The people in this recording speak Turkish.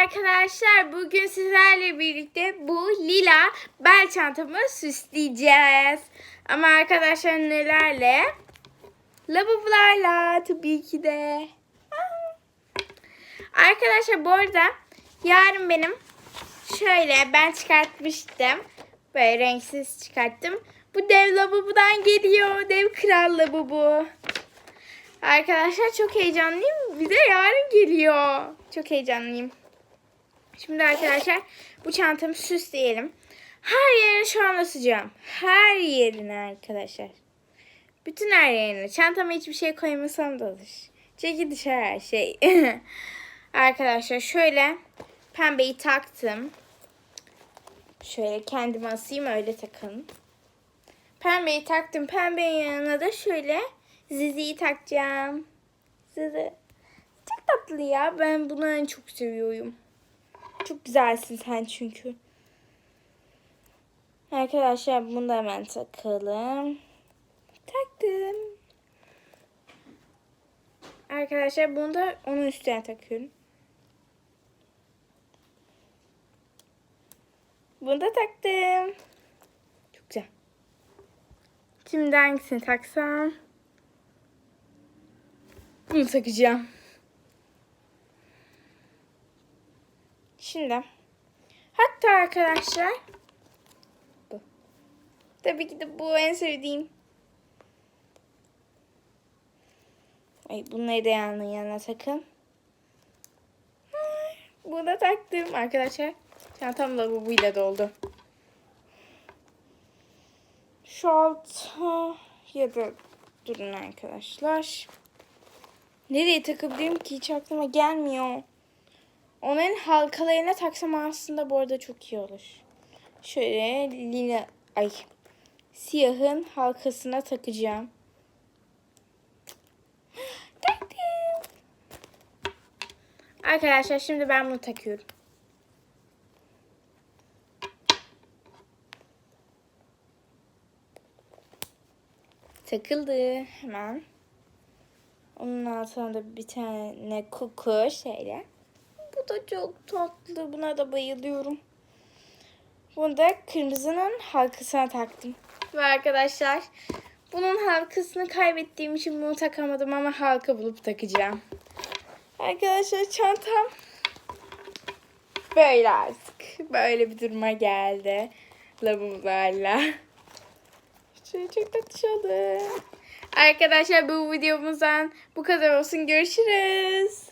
arkadaşlar bugün sizlerle birlikte bu lila bel çantamı süsleyeceğiz. Ama arkadaşlar nelerle? Lavabolarla tabii ki de. Arkadaşlar bu arada yarın benim şöyle ben çıkartmıştım. Böyle renksiz çıkarttım. Bu dev lavabodan geliyor. Dev kral lavabo. Arkadaşlar çok heyecanlıyım. Bir de yarın geliyor. Çok heyecanlıyım. Şimdi arkadaşlar bu çantamı süsleyelim. Her yerine şu an asacağım. Her yerine arkadaşlar. Bütün her yerine. Çantama hiçbir şey koymasam da olur. Çeki dışarı her şey. arkadaşlar şöyle pembeyi taktım. Şöyle kendime asayım öyle takın. Pembeyi taktım. Pembenin yanına da şöyle Zizi'yi takacağım. Zizi. Çok tatlı ya. Ben bunu en çok seviyorum. Çok güzelsin sen çünkü. Arkadaşlar bunu da hemen takalım. Taktım. Arkadaşlar bunu da onun üstüne takıyorum. Bunu da taktım. Çok güzel. Şimdi hangisini taksam? Bunu takacağım. Şimdi. Hatta arkadaşlar. Bu. Tabii ki de bu en sevdiğim. Ay bunları da yanına yanına takın. Bunu da taktım arkadaşlar. Çantam lavabuyla doldu. Şu alta ya da durun arkadaşlar. Nereye takabilirim ki hiç aklıma gelmiyor. Onun halkalarına taksam aslında bu arada çok iyi olur. Şöyle lila ay siyahın halkasına takacağım. Taktım. Arkadaşlar şimdi ben bunu takıyorum. Takıldı hemen. Onun altına da bir tane koku şeyle. Bu da çok tatlı. Buna da bayılıyorum. Bunu da kırmızının halkasına taktım. Ve arkadaşlar bunun halkasını kaybettiğim için bunu takamadım ama halka bulup takacağım. Arkadaşlar çantam böyle artık. Böyle bir duruma geldi. Lavabolarla. Şöyle çok tatlış oldu. Arkadaşlar bu videomuzdan bu kadar olsun. Görüşürüz.